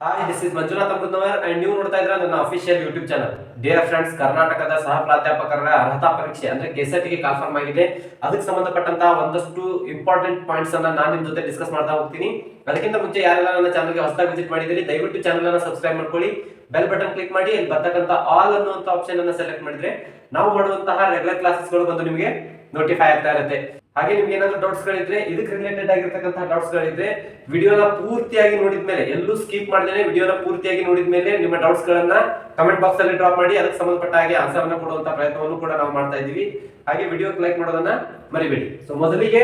Hi this is Manjunath Amrutavar and ನೀವು ನೋಡ್ತಾ ಇದ್ರ ನನ್ನ official YouTube channel dear friends ಕರ್ನಾಟಕದ ಸಹ ಪ್ರಾಧ್ಯಾಪಕರ ಅರ್ಹತಾ ಪರೀಕ್ಷೆ ಅಂದ್ರೆ ಕೆಸೆಟ್ಗೆ ಕನ್ಫರ್ಮ್ ಆಗಿದೆ. ಅದಕ್ಕೆ ಸಂಬಂಧಪಟ್ಟಂತಹ ಒಂದಷ್ಟು ಇಂಪಾರ್ಟೆಂಟ್ ಪಾಯಿಂಟ್ಸ್ ಅನ್ನ ನಾನು ನಿಮ್ ಜೊತೆ ಡಿಸ್ಕಸ್ ಮಾಡ್ತಾ ಹೋಗ್ತೀನಿ. ಅದಕ್ಕಿಂತ ಮುಂಚೆ ಯಾರೆಲ್ಲ ನನ್ನ ಚಾನಲ್ಗೆ ಹೊಸದಾಗಿ ವಿಸಿಟ್ ಮಾಡಿದಿರಿ ದಯವಿಟ್ಟು ಚಾನಲ್ ಅನ್ನ ಸಬ್ಸ್ಕ್ರೈಬ್ ಮಾಡ್ಕೊಳ್ಳಿ. ಬೆಲ್ ಬಟನ್ ಕ್ಲಿಕ್ ಮಾಡಿ ಇಲ್ಲಿ ಬರ್ತಕ್ಕಂಥ ಆಲ್ ಅನ್ನುವಂಥ ಆಪ್ಷನ್ ಅನ್ನ ಸೆಲೆಕ್ಟ್ ಮಾಡಿದ್ರೆ ನಾವು ಮಾಡುವಂತಹ ರೆಗ್ಯುಲರ್ ಕ್ಲಾಸಸ್ಗಳು ಬಂದು ನಿಮಗೆ ನೋಟಿಫೈ ಆಗ್ತಾ ಇರುತ್ತೆ. ಹಾಗೆ ನಿಮ್ಗೆ ಏನಾದ್ರು ಡೌಟ್ಸ್ ಗಳಿದ್ರೆ, ಇದಕ್ಕೆ ರಿಲೇಟೆಡ್ ಆಗಿರ್ತಕ್ಕಂತಹ ಡೌಟ್ಸ್ ಗಳಿದ್ರೆ ವಿಡಿಯೋನ ಪೂರ್ತಿಯಾಗಿ ನೋಡಿದ ಮೇಲೆ, ಎಲ್ಲೂ ಸ್ಕಿಪ್ ಮಾಡ್ದೇನೆ ವಿಡಿಯೋನ ಪೂರ್ತಿಯಾಗಿ ನೋಡಿದ ಮೇಲೆ ನಿಮ್ಮ ಡೌಟ್ಸ್ ಗಳನ್ನ ಕಮೆಂಟ್ ಬಾಕ್ಸ್ ಅಲ್ಲಿ ಡ್ರಾಪ್ ಮಾಡಿ, ಅದಕ್ಕೆ ಸಂಬಂಧಪಟ್ಟ ಹಾಗೆ ಆನ್ಸರ್ ಅನ್ನ ಕೊಡುವಂತ ಪ್ರಯತ್ನವನ್ನು ಕೂಡ ನಾವು ಮಾಡ್ತಾ ಇದ್ದೀವಿ. ಹಾಗೆ ವಿಡಿಯೋ ಲೈಕ್ ಮಾಡೋದನ್ನ ಮರಿಬೇಡಿ. ಸೊ ಮೊದಲಿಗೆ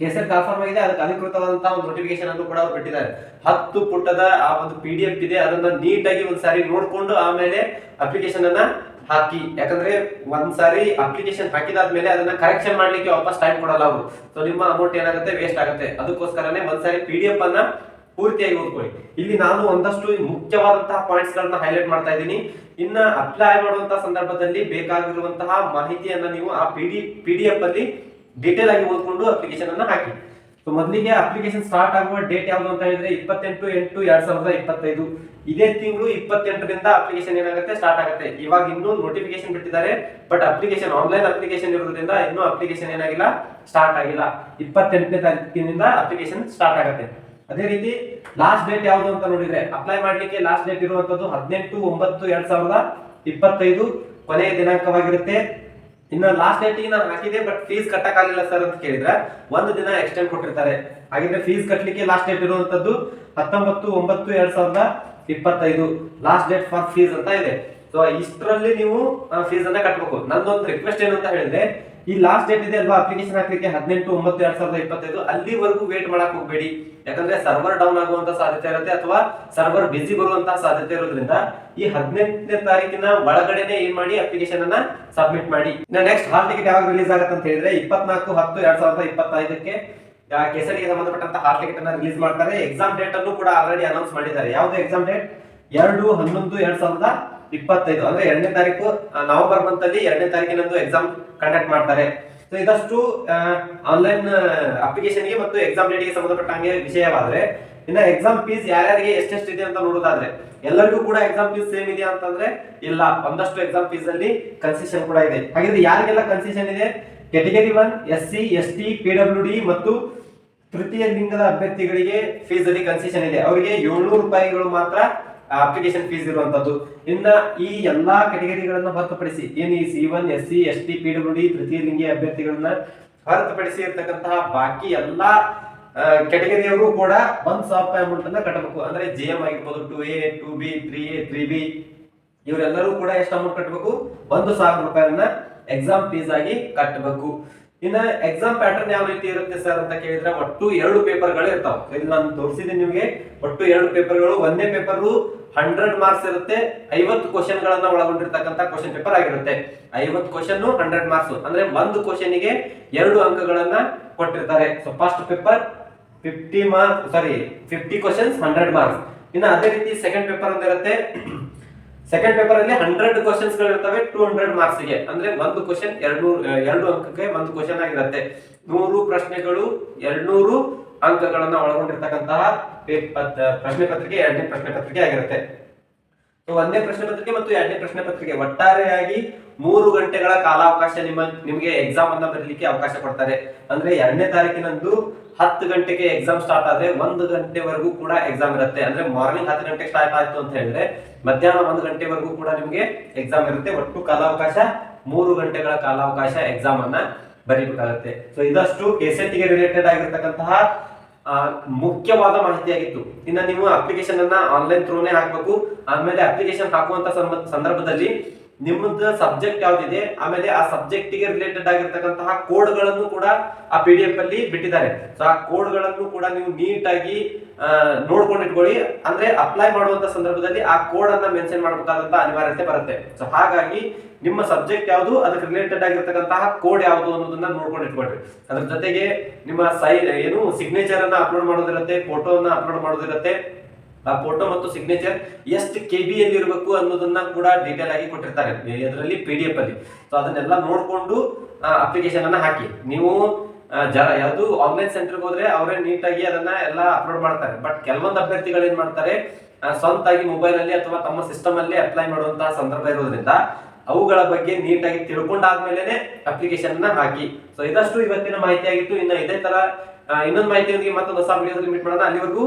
ಕೇಸರ್ ಕಾಲ್ಫಾರ್ಮ್ ಆಗಿದೆ, ಅದಕ್ಕೆ ಅಧಿಕೃತವಾದಂತಹ ಒಂದು ನೋಟಿಫಿಕೇಶನ್ ಅನ್ನು ಕೂಡ ಅವ್ರು ಬಿಟ್ಟಿದ್ದಾರೆ. ಹತ್ತು ಪುಟದ ಆ ಒಂದು ಪಿ ಡಿ ಎಫ್ ಇದೆ, ಅದನ್ನ ನೀಟಾಗಿ ಒಂದ್ಸಾರಿ ನೋಡ್ಕೊಂಡು ಆಮೇಲೆ ಅಪ್ಲಿಕೇಶನ್ ಅನ್ನ ಹಾಕಿ. ಯಾಕಂದ್ರೆ ಒಂದ್ಸಾರಿ ಅಪ್ಲಿಕೇಶನ್ ಹಾಕಿದಾದ್ಮೇಲೆ ಅದನ್ನ ಕರೆಕ್ಷನ್ ಮಾಡ್ಲಿಕ್ಕೆ ವಾಪಸ್ ಟೈಮ್ ಕೊಡಲ್ಲ ಅವರು. ಸೊ ನಿಮ್ಮ ಅಮೌಂಟ್ ಏನಾಗುತ್ತೆ ವೇಸ್ಟ್ ಆಗುತ್ತೆ. ಅದಕ್ಕೋಸ್ಕರನೇ ಒಂದ್ಸಾರಿ ಪಿ ಡಿ ಎಫ್ ಅನ್ನ ಪೂರ್ತಿಯಾಗಿ ಓದ್ಕೊಳ್ಳಿ. ಇಲ್ಲಿ ನಾನು ಒಂದಷ್ಟು ಮುಖ್ಯವಾದಂತಹ ಪಾಯಿಂಟ್ಸ್ ಗಳನ್ನ ಹೈಲೈಟ್ ಮಾಡ್ತಾ ಇದ್ದೀನಿ. ಇನ್ನ ಅಪ್ಲೈ ಮಾಡುವಂತಹ ಸಂದರ್ಭದಲ್ಲಿ ಬೇಕಾಗಿರುವಂತಹ ಮಾಹಿತಿಯನ್ನ ನೀವು ಆ P D P D F ಅಲ್ಲಿ ಡೀಟೇಲ್ ಆಗಿ ಓದ್ಕೊಂಡು ಅಪ್ಲಿಕೇಶನ್ ಅನ್ನ ಹಾಕಿ. ಸೊ ಮೊದಲಿಗೆ ಅಪ್ಲಿಕೇಶನ್ ಸ್ಟಾರ್ಟ್ ಆಗುವ ಡೇಟ್ ಯಾವುದು ಅಂತ ಹೇಳಿದ್ರೆ ಇಪ್ಪತ್ತೆಂಟು ಎಂಟು ಎರಡ್ ಸಾವಿರದ ಇಪ್ಪತ್ತೈದು. ಇದೇ ತಿಂಗಳು ಇಪ್ಪತ್ತೆಂಟರಿಂದ ಅಪ್ಲಿಕೇಶನ್ ಏನಾಗುತ್ತೆ? ಸ್ಟಾರ್ಟ್ ಆಗುತ್ತೆ. ಇವಾಗ ಇನ್ನೂ ನೋಟಿಫಿಕೇಶನ್ ಬಿಟ್ಟಿದ್ದಾರೆ ಬಟ್ ಅಪ್ಲಿಕೇಶನ್ ಆನ್ಲೈನ್ ಅಪ್ಲಿಕೇಶನ್ ಇರೋದ್ರಿಂದ ಇನ್ನೂ ಅಪ್ಲಿಕೇಶನ್ ಏನಾಗಿಲ್ಲ ಸ್ಟಾರ್ಟ್ ಆಗಿಲ್ಲ. ಇಪ್ಪತ್ತೆಂಟನೇ ತಾರೀಕಿನಿಂದ ಅಪ್ಲಿಕೇಶನ್ ಸ್ಟಾರ್ಟ್ ಆಗುತ್ತೆ. ಅದೇ ರೀತಿ ಲಾಸ್ಟ್ ಡೇಟ್ ಯಾವುದು ಅಂತ ನೋಡಿದ್ರೆ ಅಪ್ಲೈ ಮಾಡ್ಲಿಕ್ಕೆ ಲಾಸ್ಟ್ ಡೇಟ್ ಇರುವಂತದ್ದು ಹದಿನೆಂಟು ಒಂಬತ್ತು ಎರಡ್ ಸಾವಿರದ ಇಪ್ಪತ್ತೈದು. ಕೊನೆಯ ದಿನಾಂಕವಾಗಿರುತ್ತೆ. ಇನ್ನು ಲಾಸ್ಟ್ ಡೇಟಿಗೆ ನಾನು ಹಾಕಿದೆ ಬಟ್ ಫೀಸ್ ಕಟ್ಟಕ್ಕಾಗಿಲ್ಲ ಸರ್ ಅಂತ ಕೇಳಿದ್ರೆ ಒಂದು ದಿನ ಎಕ್ಸ್ಟೆಂಡ್ ಕೊಟ್ಟಿರ್ತಾರೆ. ಹಾಗಿದ್ರೆ ಫೀಸ್ ಕಟ್ಟಲಿಕ್ಕೆ ಲಾಸ್ಟ್ ಡೇಟ್ ಇರುವಂತದ್ದು ಹತ್ತೊಂಬತ್ತು, ಒಂಬತ್ತು, ಎರಡ್ ಸಾವಿರದ ಇಪ್ಪತ್ತೈದು. ಲಾಸ್ಟ್ ಡೇಟ್ ಫಾರ್ ಫೀಸ್ ಅಂತ ಇದೆ. ಸೊ ಇಷ್ಟರಲ್ಲಿ ನೀವು ಫೀಸ್ ಅನ್ನ ಕಟ್ಟಬೇಕು ನಂದೊಂದು ರಿಕ್ವೆಸ್ಟ್ ಏನು ಅಂತ ಹೇಳಿದ್ರೆ ಈ ಲಾಸ್ಟ್ ಡೇಟ್ ಇದೆ ಅಲ್ವಾ? ಅಪ್ಲಿಕೇಶನ್ ಹಾಕಲಿಕ್ಕೆ ಹದಿನೆಂಟು, ಒಂಬತ್ತು, ಎರಡ್ ಸಾವಿರದ ಇಪ್ಪತ್ತೈದು. ಅಲ್ಲಿವರೆಗೂ ವೇಟ್ ಮಾಡಕ್ ಹೋಗ್ಬೇಡಿ. ಯಾಕಂದ್ರೆ ಸರ್ವರ್ ಡೌನ್ ಆಗುವಂತ ಸಾಧ್ಯತೆ ಇರುತ್ತೆ ಅಥವಾ ಸರ್ವರ್ ಬಿಸಿ ಬರುವಂತಹ ಸಾಧ್ಯತೆ ಇರೋದ್ರಿಂದ ಈ ಹದಿನೆಂಟನೇ ತಾರೀಕಿನ ಒಳಗಡೆನೆ ಏನ್ ಮಾಡಿ ಅಪ್ಲಿಕೇಶನ್ ಅನ್ನ ಸಬ್ಮಿಟ್ ಮಾಡಿ. ನೆಕ್ಸ್ಟ್ ಹಾಲ್ ಟಿಕೆಟ್ ಯಾವಾಗ ರಿಲೀಸ್ ಆಗುತ್ತೆ ಅಂತ ಹೇಳಿದ್ರೆ ಇಪ್ಪತ್ನಾಲ್ಕು, ಹತ್ತು, ಎರಡ್ ಸಾವಿರದ ಇಪ್ಪತ್ತೈದಕ್ಕೆ ಕೆಸರಿಗೆ ಸಂಬಂಧಪಟ್ಟಂತ ಹಾಲ್ ಟಿಕೆಟ್ ಅನ್ನ ರಿಲೀಸ್ ಮಾಡ್ತಾರೆ. ಎಕ್ಸಾಮ್ ಡೇಟ್ ಅನ್ನು ಕೂಡ ಆಲ್ರೆಡಿ ಅನೌನ್ಸ್ ಮಾಡಿದ್ದಾರೆ. ಯಾವ್ದು ಎಕ್ಸಾಮ್ ಡೇಟ್ ಎರಡು, ಹನ್ನೊಂದು, ಎರಡ್ ಸಾವಿರದ ಇಪ್ಪತ್ತೈದು, ಅಂದ್ರೆ ಎರಡನೇ ತಾರೀಕು ನವೆಂಬರ್ ಮಂತ್ ಅಲ್ಲಿ ಎರಡನೇ ತಾರೀಕಿನಂದು ಎಕ್ಸಾಮ್ ಕಂಡಕ್ಟ್ ಮಾಡ್ತಾರೆ. ಸೊ ಇದಷ್ಟು ಆನ್ಲೈನ್ ಅಪ್ಲಿಕೇಶನ್ಗೆ ಮತ್ತು ಎಕ್ಸಾಮ್ಗೆ ಸಂಬಂಧಪಟ್ಟಂಗೆ ವಿಷಯವಾದ್ರೆ, ಇನ್ನ ಎಕ್ಸಾಮ್ ಫೀಸ್ ಯಾರ್ಯಾರಿಗೆ ಎಷ್ಟೆಷ್ಟು ಇದೆ ಅಂತ ನೋಡೋದಾದ್ರೆ, ಎಲ್ಲರಿಗೂ ಕೂಡ ಎಕ್ಸಾಮ್ ಫೀಸ್ ಸೇಮ್ ಇದೆಯಾ ಅಂತಂದ್ರೆ, ಇಲ್ಲ, ಒಂದಷ್ಟು ಎಕ್ಸಾಮ್ ಫೀಸ್ ಅಲ್ಲಿ ಕನ್ಸೆಷನ್ ಕೂಡ ಇದೆ. ಹಾಗಿದ್ರೆ ಯಾರಿಗೆಲ್ಲ ಕನ್ಸೆಷನ್ ಇದೆ? Category one S C S T P W D ಮತ್ತು ತೃತೀಯ ಲಿಂಗದ ಅಭ್ಯರ್ಥಿಗಳಿಗೆ ಫೀಸ್ ಅಲ್ಲಿ ಕನ್ಸೆಷನ್ ಇದೆ. ಅವರಿಗೆ ಏಳ್ನೂರು ರೂಪಾಯಿಗಳು ಮಾತ್ರ ಅಪ್ಲಿಕೇಶನ್ ಫೀಸ್ ಇರುವಂತದ್ದು. ಇನ್ನ ಈ ಎಲ್ಲಾ ಕೆಟಗರಿಗಳನ್ನ ಹೊರತುಪಡಿಸಿ ಏನು ಈ C one S C S T P W D ತೃತೀಯ ಅಭ್ಯರ್ಥಿಗಳನ್ನ ಹೊರತುಪಡಿಸಿ ಇರ್ತಕ್ಕಂತಹ ಬಾಕಿ ಎಲ್ಲಾ ಕೆಟಗರಿಯವರು ಕೂಡ ಒಂದ್ ಸಾವಿರ ಅಮೌಂಟ್ ಅನ್ನ ಕಟ್ಟಬೇಕು. ಅಂದ್ರೆ ಜಿ ಎಂ ಆಗಿರ್ಬೋದು two A two B three A three B ಇವರೆಲ್ಲರೂ ಕೂಡ ಎಷ್ಟು ಅಮೌಂಟ್ ಕಟ್ಟಬೇಕು ಒಂದು ಸಾವಿರ ರೂಪಾಯಿಯನ್ನ ಎಕ್ಸಾಮ್ ಫೀಸ್ ಆಗಿ ಕಟ್ಟಬೇಕು ಇನ್ನ ಎಕ್ಸಾಮ್ ಪ್ಯಾಟರ್ನ್ ಯಾವ ರೀತಿ ಇರುತ್ತೆ ಸರ್ ಅಂತ ಕೇಳಿದ್ರೆ ಒಟ್ಟು ಎರಡು ಪೇಪರ್ಗಳು ಇರ್ತಾವ. ಇಲ್ಲಿ ನಾನು ತೋರಿಸಿದ್ದೀನಿ ನಿಮಗೆ, ಒಟ್ಟು ಎರಡು ಪೇಪರ್ಗಳು ಒಂದೇ ಪೇಪರ್ ಹಂಡ್ರೆಡ್ ಮಾರ್ಕ್ಸ್ ಇರುತ್ತೆ. ಐವತ್ತು ಕ್ವಶನ್ ಗಳನ್ನ ಒಳಗೊಂಡಿರ್ತಕ್ಕಂಥ ಕ್ವಶನ್ ಪೇಪರ್ ಆಗಿರುತ್ತೆ. ಐವತ್ತು ಕ್ವಶನ್ ಹಂಡ್ರೆಡ್ ಮಾರ್ಕ್ಸ್ ಅಂದ್ರೆ ಒಂದು ಕ್ವಶನ್ಗೆ ಎರಡು ಅಂಕಗಳನ್ನ ಕೊಟ್ಟಿರ್ತಾರೆ. So first paper fifty marks sorry fifty questions hundred marks ಇನ್ನು ಅದೇ ರೀತಿ ಸೆಕೆಂಡ್ ಪೇಪರ್ ಒಂದಿರುತ್ತೆ ಸೆಕೆಂಡ್ ಪೇಪರ್ ಅಲ್ಲಿ ಹಂಡ್ರೆಡ್ ಕ್ವಶನ್ಸ್ಗಳು ಇರ್ತವೆ ಟೂ ಹಂಡ್ರೆಡ್ ಮಾರ್ಕ್ಸ್ಗೆ. ಅಂದ್ರೆ ಒಂದು ಕ್ವಶನ್ ಎರಡು ಎರಡು ಅಂಕಕ್ಕೆ ಒಂದು ಕ್ವಶನ್ ಆಗಿರುತ್ತೆ. ನೂರು ಪ್ರಶ್ನೆಗಳು, ಎರಡ್ನೂರು ಅಂಕಗಳನ್ನ ಒಳಗೊಂಡಿರ್ತಕ್ಕಂತಹ ಪ್ರಶ್ನೆ ಪತ್ರಿಕೆ ಎರಡನೇ ಪ್ರಶ್ನೆ ಪತ್ರಿಕೆ ಆಗಿರುತ್ತೆ. ಸೊ ಒಂದನೇ ಪ್ರಶ್ನೆ ಪತ್ರಿಕೆ ಮತ್ತು ಎರಡನೇ ಪ್ರಶ್ನೆ ಪತ್ರಿಕೆ ಒಟ್ಟಾರೆಯಾಗಿ ಮೂರು ಗಂಟೆಗಳ ಕಾಲಾವಕಾಶ ನಿಮ್ಮ, ನಿಮಗೆ ಎಕ್ಸಾಮ್ ಅನ್ನ ಬರೀಲಿಕ್ಕೆ ಅವಕಾಶ ಕೊಡ್ತಾರೆ. ಅಂದ್ರೆ ಎರಡನೇ ತಾರೀಕಿನಂದು ಹತ್ತು ಗಂಟೆಗೆ ಎಕ್ಸಾಮ್ ಸ್ಟಾರ್ಟ್ ಆದ್ರೆ ಒಂದು ಗಂಟೆವರೆಗೂ ಕೂಡ ಎಕ್ಸಾಮ್ ಇರುತ್ತೆ. ಅಂದ್ರೆ ಮಾರ್ನಿಂಗ್ ಹತ್ತು ಗಂಟೆಗೆ ಸ್ಟಾರ್ಟ್ ಆಯ್ತು ಅಂತ ಹೇಳಿದ್ರೆ ಮಧ್ಯಾಹ್ನ ಒಂದು ಗಂಟೆವರೆಗೂ ಕೂಡ ನಿಮಗೆ ಎಕ್ಸಾಮ್ ಇರುತ್ತೆ. ಒಟ್ಟು ಕಾಲಾವಕಾಶ ಮೂರು ಗಂಟೆಗಳ ಕಾಲಾವಕಾಶ ಎಕ್ಸಾಮ್ ಅನ್ನ ಬರೀಬೇಕಾಗುತ್ತೆ. ಸೊ ಇದಷ್ಟು ಕೆಸೆಟ್ಗೆ ರಿಲೇಟೆಡ್ ಆಗಿರ್ತಕ್ಕಂತಹ ಮುಖ್ಯವಾದ ಮಾಹಿತಿಯಾಗಿತ್ತು. ಇನ್ನ ನೀವು ಅಪ್ಲಿಕೇಶನ್ ಅನ್ನ ಆನ್ಲೈನ್ ಥ್ರೂನೇ ಹಾಕಬೇಕು. ಆಮೇಲೆ ಅಪ್ಲಿಕೇಶನ್ ಹಾಕುವಂತ ಸಂದರ್ಭದಲ್ಲಿ ನಿಮ್ಮದ ಸಬ್ಜೆಕ್ಟ್ ಯಾವ್ದಿದೆ, ಆಮೇಲೆ ಆ ಸಬ್ಜೆಕ್ಟ್ಗೆ ರಿಲೇಟೆಡ್ ಆಗಿರ್ತಕ್ಕಂತಹ ಕೋಡ್ಗಳನ್ನು ಕೂಡ ಆ ಪಿ ಡಿ ಎಫ್ ಅಲ್ಲಿ ಬಿಟ್ಟಿದ್ದಾರೆ. ಸೊ ಆ ಕೋಡ್ಗಳನ್ನು ಕೂಡ ನೀವು ನೀಟಾಗಿ ನೋಡ್ಕೊಂಡು ಇಟ್ಕೊಳ್ಳಿ ಅಂದ್ರೆ ಅಪ್ಲೈ ಮಾಡುವಂತ ಸಂದರ್ಭದಲ್ಲಿ ಆ ಕೋಡ್ ಅನ್ನ ಮೆನ್ಷನ್ ಮಾಡಬೇಕಾದಂತ ಅನಿವಾರ್ಯತೆ ಬರುತ್ತೆ. ಸೊ ಹಾಗಾಗಿ ನಿಮ್ಮ ಸಬ್ಜೆಕ್ಟ್ ಯಾವುದು, ಅದಕ್ಕೆ ರಿಲೇಟೆಡ್ ಆಗಿರ್ತಕ್ಕಂತಹ ಕೋಡ್ ಯಾವುದು ಅನ್ನೋದನ್ನ ನೋಡ್ಕೊಂಡು ಇಟ್ಕೊಳ್ರಿ ಅದ್ರ ಜೊತೆಗೆ ನಿಮ್ಮ ಸೈ ಏನು ಸಿಗ್ನೇಚರ್ ಅನ್ನ ಅಪ್ಲೋಡ್ ಮಾಡೋದಿರುತ್ತೆ ಫೋಟೋನ ಅಪ್ಲೋಡ್ ಮಾಡೋದಿರುತ್ತೆ ಆ ಫೋಟೋ ಮತ್ತು ಸಿಗ್ನೇಚರ್ ಎಷ್ಟು ಕೆ ಬಿ ಅಲ್ಲಿ ಇರಬೇಕು ಅನ್ನೋದನ್ನ ಕೂಡ ಡೀಟೇಲ್ ಆಗಿ ಕೊಟ್ಟಿರ್ತಾರೆ. ಅದರಲ್ಲಿ ಪಿ ಡಿ ಎಫ್ ಅಲ್ಲಿ. ಸೊ ಅದನ್ನೆಲ್ಲ ನೋಡ್ಕೊಂಡು ಅಪ್ಲಿಕೇಶನ್ ಅನ್ನ ಹಾಕಿ. ನೀವು ಜರ ಯಾವುದು ಆನ್ಲೈನ್ ಸೆಂಟರ್ಗೆ ಹೋದ್ರೆ ಅವರೇ ನೀಟಾಗಿ ಅದನ್ನ ಎಲ್ಲ ಅಪ್ಲೋಡ್ ಮಾಡ್ತಾರೆ. ಬಟ್ ಕೆಲವೊಂದು ಅಭ್ಯರ್ಥಿಗಳು ಏನ್ ಮಾಡ್ತಾರೆ ಸ್ವಂತಾಗಿ ಮೊಬೈಲ್ ಅಲ್ಲಿ ಅಥವಾ ತಮ್ಮ ಸಿಸ್ಟಮ್ ಅಲ್ಲಿ ಅಪ್ಲೈ ಮಾಡುವಂತಹ ಸಂದರ್ಭ ಇರೋದ್ರಿಂದ ಅವುಗಳ ಬಗ್ಗೆ ನೀಟಾಗಿ ತಿಳ್ಕೊಂಡಾದ್ಮೇಲೆ ಅಪ್ಲಿಕೇಶನ್ ಅನ್ನ ಹಾಕಿ. ಸೊ ಇದಷ್ಟು ಇವತ್ತಿನ ಮಾಹಿತಿ ಆಗಿತ್ತು. ಇನ್ನು ಇದೇ ತರ ಇನ್ನೊಂದು ಮಾಹಿತಿಯೊಂದಿಗೆ ಮತ್ತೊಂದು ಹೊಸ ವಿಡಿಯೋದಲ್ಲಿ ಮೀಟ್ ಮಾಡೋಣ. ಅಲ್ಲಿವರೆಗೂ